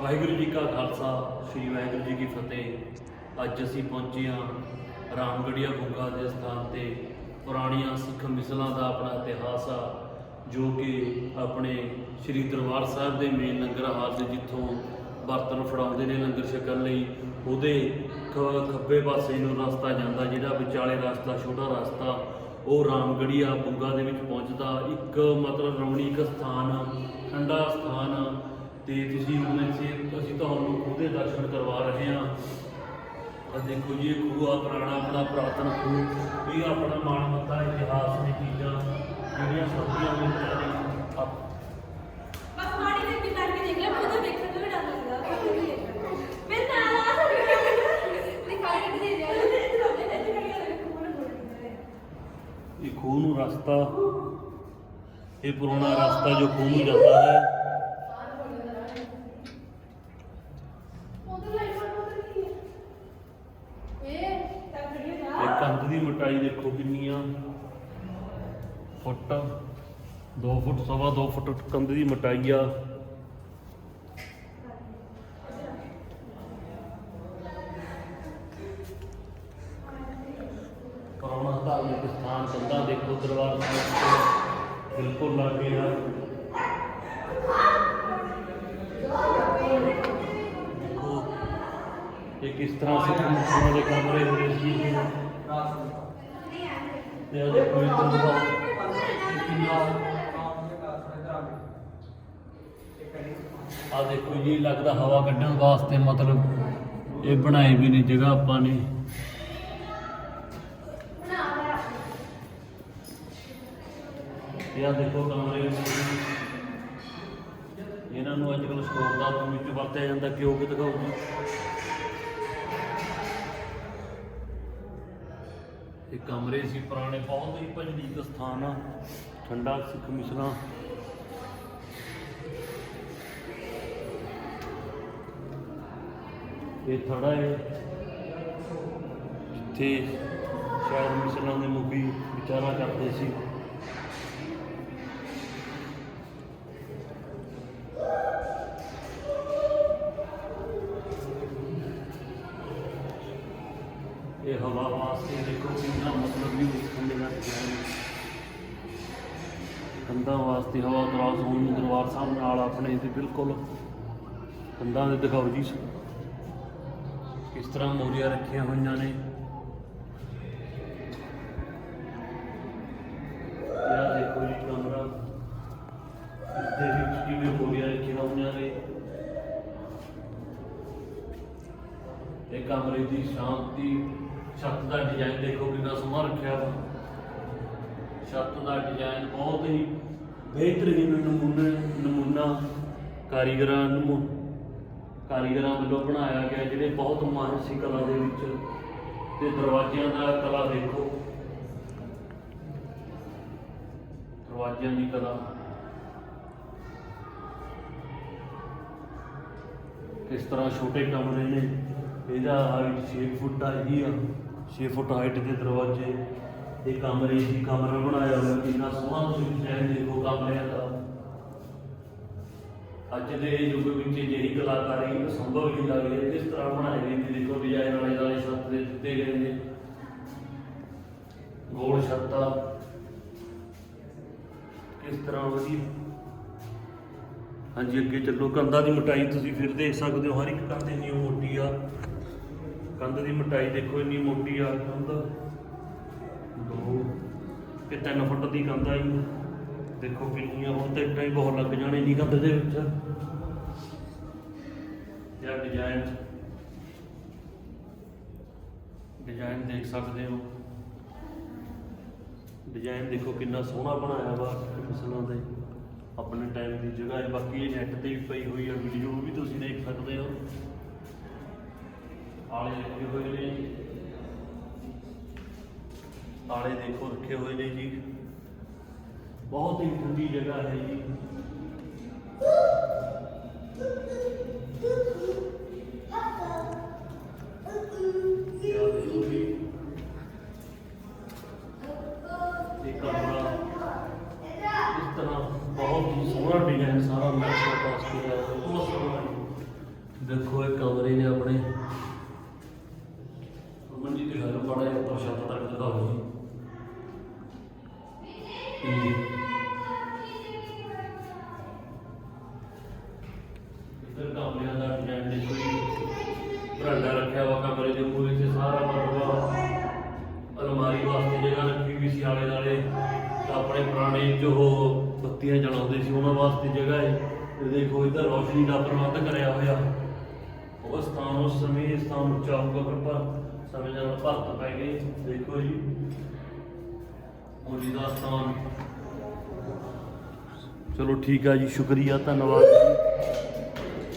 ਵਾਹਿਗੁਰੂ ਜੀ ਕਾ ਖਾਲਸਾ, ਸ੍ਰੀ ਵਾਹਿਗੁਰੂ ਜੀ ਕੀ ਫਤਿਹ। ਅੱਜ ਅਸੀਂ ਪਹੁੰਚੇ ਹਾਂ ਰਾਮਗੜੀਆ ਗੁੰਗਾ ਦੇ ਸਥਾਨ ਤੇ। ਪੁਰਾਣੀਆਂ ਸਿੱਖ ਮਿਸਲਾਂ ਦਾ ਆਪਣਾ ਇਤਿਹਾਸ ਆ, ਜੋ ਕਿ ਆਪਣੇ ਸ੍ਰੀ ਦਰਬਾਰ ਸਾਹਿਬ ਦੇ ਮੇਨ ਲੰਗਰ ਹਾਲ ਦੇ ਜਿੱਥੋਂ ਬਰਤਨ ਫੜਾਉਂਦੇ ਨੇ ਲੰਗਰ ਛਕਣ ਲਈ, ਉਹਦੇ ਖ- ਖੱਬੇ ਪਾਸੇ ਨੂੰ ਰਸਤਾ ਜਾਂਦਾ, ਜਿਹੜਾ ਵਿਚਾਲੇ ਰਸਤਾ, ਛੋਟਾ ਰਸਤਾ, ਉਹ ਰਾਮਗੜੀਆ ਬੁੰਗਾ ਦੇ ਵਿੱਚ ਪਹੁੰਚਦਾ। ਇੱਕ ਮਤਲਬ ਰਮਣੀਕ ਸਥਾਨ, ਠੰਡਾ ਸਥਾਨ ਤੇ ਤੁਸੀਂ ਹੁਣ ਇੱਥੇ ਅਸੀਂ ਤੁਹਾਨੂੰ ਖੂਹ ਦੇ ਦਰਸ਼ਨ ਕਰਵਾ ਰਹੇ ਹਾਂ। ਆ ਦੇਖੋ ਜੀ ਇਹ ਖੂਹ ਆ ਪੁਰਾਣਾ ਆਪਣਾ ਪੁਰਾਤਨ ਖੂਹ ਇਹ ਆਪਣਾ ਮਾਣਮੱਤਾ ਇਤਿਹਾਸ ਦੀ ਚੀਜ਼ਾਂ ਜਿਹੜੀਆਂ ਸਭੀਆਂ ਮਿਲਦੀਆਂ ਨੇ। ਆਪ- ਬਸ ਮਾੜੀ ਵੀ ਕਰਕੇ ਦੇਖ ਲੈ ਮੈਨੂੰ ਤਾਂ ਵੇਖਣ ਤੋਂ ਵੀ ਡਰ ਲੱਗਦਾ ਪਰ ਨਹੀਂ ਮੈਂ ਨਾਲ ਆ ਦਿਖਾ ਕੇ ਦੇ ਇਹ ਖੂਹ ਨੂੰ ਰਸਤਾ ਇਹ ਪੁਰਾਣਾ ਰਸਤਾ ਜੋ ਖੂਹ ਨੂੰ ਜਾਂਦਾ ਹੈ ਉਧਰ ਲਾਈਟ ਪਰ ਉਧਰ ਕੀ ਹੈ ਇਹ ਤਾਂ ਖੜੀ ਹੋ ਇਹ ਕੰਧ ਦੀ ਮੋਟਾਈ ਦੇਖੋ ਕਿੰਨੀ ਆ ਫੁੱਟ 2 ਫੁੱਟ, ਸਵਾ 2 ਫੁੱਟ ਕੰਧ ਦੀ ਮੋਟਾਈ ਆ। ਪੁਰਾਣਾ ਧਾਰਮਿਕ ਸਥਾਨ ਕੰਧਾਂ ਦੇਖੋ, ਦਰਬਾਰ ਸਾਹਿਬ ਬਿਲਕੁਲ ਲਾਗੇ ਆ। ਦੇਖੋ, ਇਹ ਕਿਸ ਤਰ੍ਹਾਂ ਸਿੱਖ ਮੁਸਲਮਾਨਾਂ ਦੇ ਕਮਰੇ ਹੋਏ ਸੀ। ਤੇ ਆ ਦੇਖੋ ਜੀ ਲੱਗਦਾ ਹਵਾ ਕੱਢਣ ਵਾਸਤੇ ਮਤਲਬ ਇਹ ਬਣਾਏ ਵੀ ਨੇ ਜਗ੍ਹਾ ਆਪਾਂ ਨੇ। ਇਹ ਦੇਖੋ ਕਮਰੇ ਇਹਨਾਂ ਨੂੰ ਅੱਜ ਕੱਲ੍ਹ ਸਟੋਰ ਦਾ ਵਿੱਚ ਵਰਤਿਆ ਜਾਂਦਾ ਕਿਉਂ ਕਿ ਦਿਖਾਓ ਜੀ। ਕਮਰੇ ਸੀ, ਪੁਰਾਣੇ ਬਹੁਤ ਹੀ ਭਜਨੀਕ ਸਥਾਨ ਆ। ਠੰਡਾ ਸਿੱਖ ਮਿਸਲਾਂ ਇਹ ਥੜਾ ਹੈ ਜਿੱਥੇ ਸ਼ਾਇਦ ਮਿਸਲਾਂ ਦੇ ਮੁਖੀ ਵਿਚਾਰਾ ਕਰਦੇ ਸੀ। ਇਹ ਹਵਾ ਵਾਸਤੇ ਦੇਖੋ ਕਿੰਨਾ ਮਤਲਬ ਵੀ ਉਸ ਖੰਡੇ ਦਾ ਕੰਧਾਂ ਵਾਸਤੇ ਹਵਾ ਦਰਾਜ਼ ਹੋਣ ਨੂੰ ਦਰਬਾਰ ਸਾਹਿਬ ਨਾਲ ਆਪਣੇ ਤੇ ਬਿਲਕੁਲ ਕੰਧਾਂ ਦੇ ਦਿਖਾਓ ਜੀ। ਕਿਸ ਤਰ੍ਹਾਂ ਮੋਰੀਆਂ ਰੱਖੀਆਂ ਹੋਈਆਂ ਨੇ। ਇਹ ਦੇਖੋ ਜੀ ਕਮਰਾ। ਦੇ ਵਿੱਚ ਕਿਵੇਂ ਮੋਰੀਆਂ ਰੱਖੀਆਂ ਹੋਈਆਂ ਨੇ। ਇਹ ਕਮਰੇ ਦੀ ਸ਼ਾਂਤੀ, ਛੱਤ ਦਾ ਡਿਜ਼ਾਈਨ ਦੇਖੋ ਕਿੰਨਾ ਸੋਹਣਾ ਰੱਖਿਆ ਵਾ। ਛੱਤ ਦਾ ਡਿਜ਼ਾਈਨ ਬਹੁਤ ਹੀ ਬਿਹਤਰੀਨ ਨਮੂਨੇ, ਨਮੂਨਾ ਕਾਰੀਗਰਾਂ ਨੂੰ ਕਾਰੀਗਰਾਂ ਵੱਲੋਂ ਬਣਾਇਆ ਗਿਆ, ਜਿਹੜੇ ਬਹੁਤ ਮਾਹਿਰ ਸੀ ਕਲਾ ਦੇ ਵਿੱਚ ਤੇ ਦਰਵਾਜ਼ਿਆਂ ਦਾ ਕਲਾ ਦੇਖੋ। ਦਰਵਾਜ਼ਿਆਂ ਦੀ ਕਲਾ। ਕਿਸ ਤਰ੍ਹਾਂ ਛੋਟੇ ਕਮਰੇ ਨੇ। ਇਹਦਾ ਹਾਈਟ 6 ਫੁੱਟ ਆ ਹੀ ਆ 6 ਫੁੱਟ ਹਾਈਟ ਦੇ ਦਰਵਾਜ਼ੇ। ਇਹ ਕਮਰੇ ਸੀ ਕਮਰਾ ਬਣਾਇਆ ਹੋਇਆ, ਕਿੰਨਾ ਸੋਹਣਾ ਤੁਸੀਂ ਡਿਜ਼ਾਈਨ ਦੇਖੋ ਕਮਰਿਆਂ ਦਾ। ਅੱਜ ਦੇ ਯੁੱਗ ਵਿੱਚ ਜਿਹੜੀ ਕਲਾਕਾਰੀ ਅਸੰਭਵ ਹੀ ਲੱਗ ਰਹੀ ਕਿਸ ਤਰ੍ਹਾਂ ਬਣਾਏ ਗਈ ਨੇ ਦੇਖੋ ਡਿਜ਼ਾਈਨ ਵਾਲੇ ਵਾਲੇ ਛੱਤ ਦੇ ਦਿੱਤੇ ਗਏ ਨੇ। ਗੋਲ ਛੱਤਾਂ। ਕਿਸ ਤਰ੍ਹਾਂ ਵਧੀਆ। ਹਾਂਜੀ, ਅੱਗੇ ਚੱਲੋ। ਕੰਧਾਂ ਦੀ ਮੋਟਾਈ ਤੁਸੀਂ ਫਿਰ ਦੇਖ ਸਕਦੇ ਹੋ, ਹਰ ਇੱਕ ਕੰਧ ਇੰਨੀ ਮੋਟੀ ਆ। ਕੰਧ ਦੀ ਮੋਟਾਈ ਦੇਖੋ ਇੰਨੀ ਮੋਟੀ ਆ, ਕੰਧ। ਦੋ। ਤੇ 3 ਫੁੱਟ ਦੀ ਕੰਧ ਆਈ ਦੇਖੋ ਕਿੰਨੀਆਂ, ਹੁਣ ਤੇ ਇੱਟਾਂ ਹੀ ਬਹੁਤ ਲੱਗ ਜਾਣੇ ਨਹੀਂ ਕੰਧ ਦੇ ਵਿੱਚ। ਯਾ ਡਿਜ਼ਾਈਨ ਡਿਜ਼ਾਈਨ ਦੇਖ ਸਕਦੇ ਹੋ। ਡਿਜ਼ਾਈਨ ਦੇਖੋ ਕਿੰਨਾ ਸੋਹਣਾ ਬਣਾਇਆ ਵਾ ਫਸਲਾਂ ਦੇ ਆਪਣੇ ਟਾਈਮ ਦੀ ਜਗ੍ਹਾ ਹੈ। ਬਾਕੀ ਇਹ ਨੈਟ ਤੇ ਵੀ ਪਈ ਹੋਈ ਹੈ ਵੀਡੀਓ ਵੀ ਤੁਸੀਂ ਦੇਖ ਸਕਦੇ ਹੋ। ਆਲੇ ਰੱਖੇ ਹੋਏ ਨੇ ਆਲੇ ਦੇਖੋ ਰੱਖੇ ਹੋਏ ਨੇ ਜੀ ਬਹੁਤ ਹੀ ਠੰਡੀ ਜਗ੍ਹਾ ਹੈ ਜੀ ਇਹ ਆਹ ਦੇਖੋ ਜੀ ਇਹ ਕਮਰਾ ਇਸ ਤਰ੍ਹਾਂ ਇੱਧਰ ਕਮਰਿਆਂ ਦਾ ਡਿਜ਼ਾਈਨ ਦੇਖੋ ਜੀ ਬਰਾਂਡਾ ਰੱਖਿਆ ਵਾ, ਕਮਰੇ ਦੇ ਮੂਹਰੇ ਤੇ ਸਾਰਾ ਮਤਲਬ ਅਲਮਾਰੀ ਵਾਸਤੇ ਜਗ੍ਹਾ ਰੱਖੀ ਵੀ ਸੀ ਆਲੇ ਦਾਲੇ ਆਪਣੇ ਪੁਰਾਣੇ ਜੋ ਬੱਤੀਆਂ ਜਲਾਉਂਦੇ ਸੀ, ਉਹਨਾਂ ਵਾਸਤੇ ਜਗ੍ਹਾ ਹੈ। ਇਹ ਦੇਖੋ, ਇੱਧਰ ਰੋਸ਼ਨੀ ਦਾ ਪ੍ਰਬੰਧ ਕਰਿਆ ਹੋਇਆ। ਉਹ ਸਥਾਨ ਉਸ ਸਮੇਂ ਸਥਾਨ ਉੱਚਾ ਹੋਊਗਾ ਪਰ ਪਰ ਸਮੇਂ ਨਾਲ ਭਰਤ ਪੈ ਗਏ। ਦੇਖੋ ਜੀ ਮੋਦੀ ਦਾ ਸਥਾਨ। ਚਲੋ ਠੀਕ ਆ ਜੀ, ਸ਼ੁਕਰੀਆ, ਧੰਨਵਾਦ।